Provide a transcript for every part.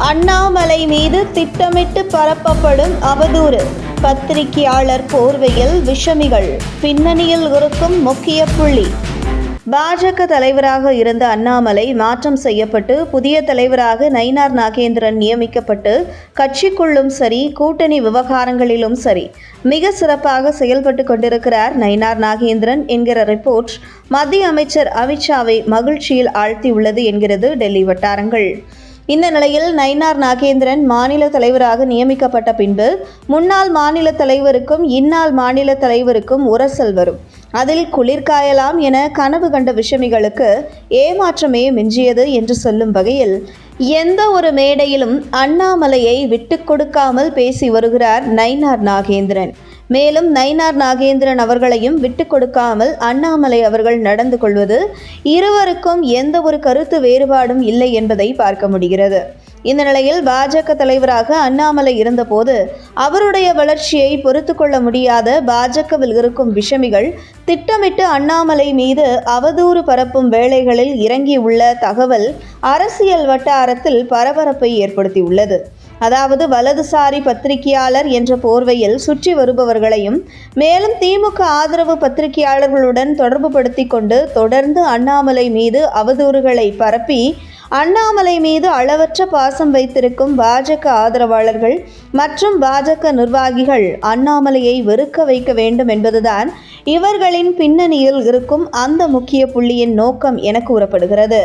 அண்ணாமலை மீது திட்டமிட்டு பரப்பப்படும் அவதூறு பத்திரிகையாளர் போர்வையில் விஷமிகள் பின்னணியில் இருக்கும் முக்கிய புள்ளி. பாஜக தலைவராக இருந்த அண்ணாமலை மாற்றம் செய்யப்பட்டு புதிய தலைவராக நயினார் நாகேந்திரன் நியமிக்கப்பட்டு கட்சிக்குள்ளும் சரி கூட்டணி விவகாரங்களிலும் சரி மிக சிறப்பாக செயல்பட்டு கொண்டிருக்கிறார் நயினார் நாகேந்திரன் என்கிற ரிப்போர்ட் மத்திய அமைச்சர் அமித்ஷாவை மகிழ்ச்சியில் ஆழ்த்தியுள்ளது என்கிறது டெல்லி வட்டாரங்கள். இந்த நிலையில் நயினார் நாகேந்திரன் மாநில தலைவராக நியமிக்கப்பட்ட பின்பு முன்னாள் மாநில தலைவருக்கும் இந்நாள் மாநில தலைவருக்கும் உரசல் வரும் அதில் குளிர்காயலாம் என கனவு கண்ட விஷமிகளுக்கு ஏமாற்றமே மிஞ்சியது என்று சொல்லும் வகையில் எந்த ஒரு மேடையிலும் அண்ணாமலையை விட்டு கொடுக்காமல் பேசி வருகிறார் நயினார் நாகேந்திரன். மேலும் நயினார் நாகேந்திரன் அவர்களையும் விட்டு கொடுக்காமல் அண்ணாமலை அவர்கள் நடந்து கொள்வது இருவருக்கும் எந்த ஒரு கருத்து வேறுபாடும் இல்லை என்பதை பார்க்க முடிகிறது. இந்த நிலையில் பாஜக தலைவராக அண்ணாமலை இருந்தபோது அவருடைய வளர்ச்சியை பொறுத்து கொள்ள முடியாத பாஜகவில் இருக்கும் விஷமிகள் திட்டமிட்டு அண்ணாமலை மீது அவதூறு பரப்பும் வேளைகளில் இறங்கியுள்ள தகவல் அரசியல் வட்டாரத்தில் பரபரப்பை ஏற்படுத்தியுள்ளது. அதாவது வலதுசாரி பத்திரிகையாளர் என்ற போர்வையில் சுற்றி வருபவர்களையும் மேலும் திமுக ஆதரவு பத்திரிகையாளர்களுடன் தொடர்பு படுத்தி கொண்டு தொடர்ந்து அண்ணாமலை மீது அவதூறுகளை பரப்பி அண்ணாமலை மீது அளவற்ற பாசம் வைத்திருக்கும் பாஜக ஆதரவாளர்கள் மற்றும் பாஜக நிர்வாகிகள் அண்ணாமலையை வெறுக்க வைக்க வேண்டும் என்பதுதான் இவர்களின் பின்னணியில் இருக்கும் அந்த முக்கிய புள்ளியின் நோக்கம் என கூறப்படுகிறது.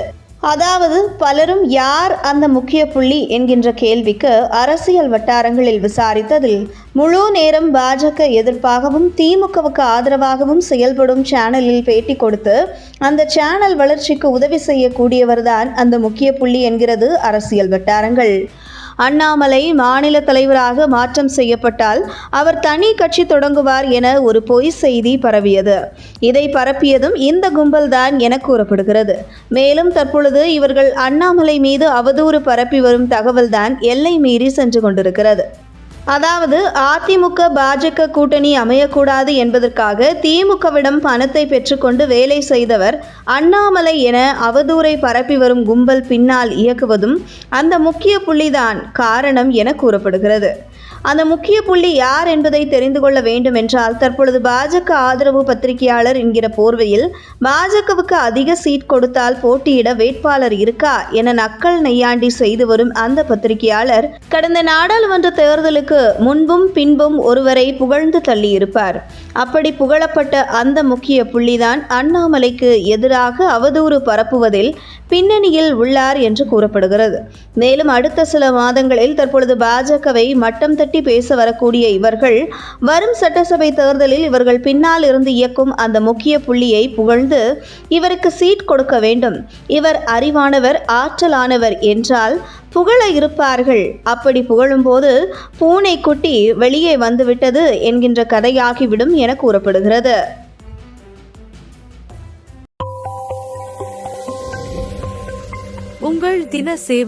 அதாவது பலரும் யார் அந்த முக்கிய புள்ளி என்கின்ற கேள்விக்கு அரசியல் வட்டாரங்களில் விசாரித்ததில் முழு நேரம் பாஜக எதிர்ப்பாகவும் திமுகவுக்கு ஆதரவாகவும் செயல்படும் சேனலில் பேட்டி கொடுத்து அந்த சேனல் வளர்ச்சிக்கு உதவி செய்யக்கூடியவர்தான் அந்த முக்கிய புள்ளி என்கிறது அரசியல் வட்டாரங்கள். அண்ணாமலை மாநில தலைவராக மாற்றம் செய்யப்பட்டால் அவர் தனி கட்சி தொடங்குவார் என ஒரு பொய் செய்தி பரவியது. இதை பரப்பியதும் இந்த கும்பல்தான் என கூறப்படுகிறது. மேலும் தற்பொழுது இவர்கள் அண்ணாமலை மீது அவதூறு பரப்பி வரும் தகவல்தான் எல்லை மீறி சென்று கொண்டிருக்கிறது. அதாவது அதிமுக பாஜக கூட்டணி அமையக்கூடாது என்பதற்காக திமுகவிடம் பணத்தை பெற்றுக்கொண்டு வேலை செய்தவர் அண்ணாமலை என அவதூறை பரப்பி வரும் கும்பல் பின்னால் இயக்குவதும் அந்த முக்கிய புள்ளிதான் காரணம் என கூறப்படுகிறது. அந்த முக்கிய புள்ளி யார் என்பதை தெரிந்து கொள்ள வேண்டும் என்றால் தற்பொழுது பாஜக ஆதரவு பத்திரிகையாளர் என்கிற போர்வையில் பாஜகவுக்கு அதிக சீட் கொடுத்தால் போட்டியிட வேட்பாளர் இருக்கா என நக்கல் நெய்யாண்டி செய்து வரும் அந்த பத்திரிகையாளர் கடந்த நாடாளுமன்ற தேர்தலுக்கு முன்பும் பின்பும் ஒருவரை புகழ்ந்து தள்ளியிருப்பார். அப்படி புகழப்பட்ட அந்த முக்கிய புள்ளிதான் அண்ணாமலைக்கு எதிராக அவதூறு பரப்புவதில் பின்னணியில் உள்ளார் என்று கூறப்படுகிறது. மேலும் அடுத்த சில மாதங்களில் தற்பொழுது பாஜகவை மட்டம் தட்டி திட்டி பேச வரக்கூடிய இவர்கள் வரும் சட்டசபை தேர்தலில் இவர்கள் பின்னால் இருந்து இயக்கும் அந்த முக்கிய புள்ளியை புகழ்ந்து இவருக்கு சீட் கொடுக்க வேண்டும். இவர் அறிவானவர் ஆற்றலானவர் என்றால் புகழ இருப்பார்கள். அப்படி புகழும்போது பூனை குட்டி வெளியே வந்துவிட்டது என்கின்ற கதையாகிவிடும் என கூறப்படுகிறது. உங்கள் தின சேவல்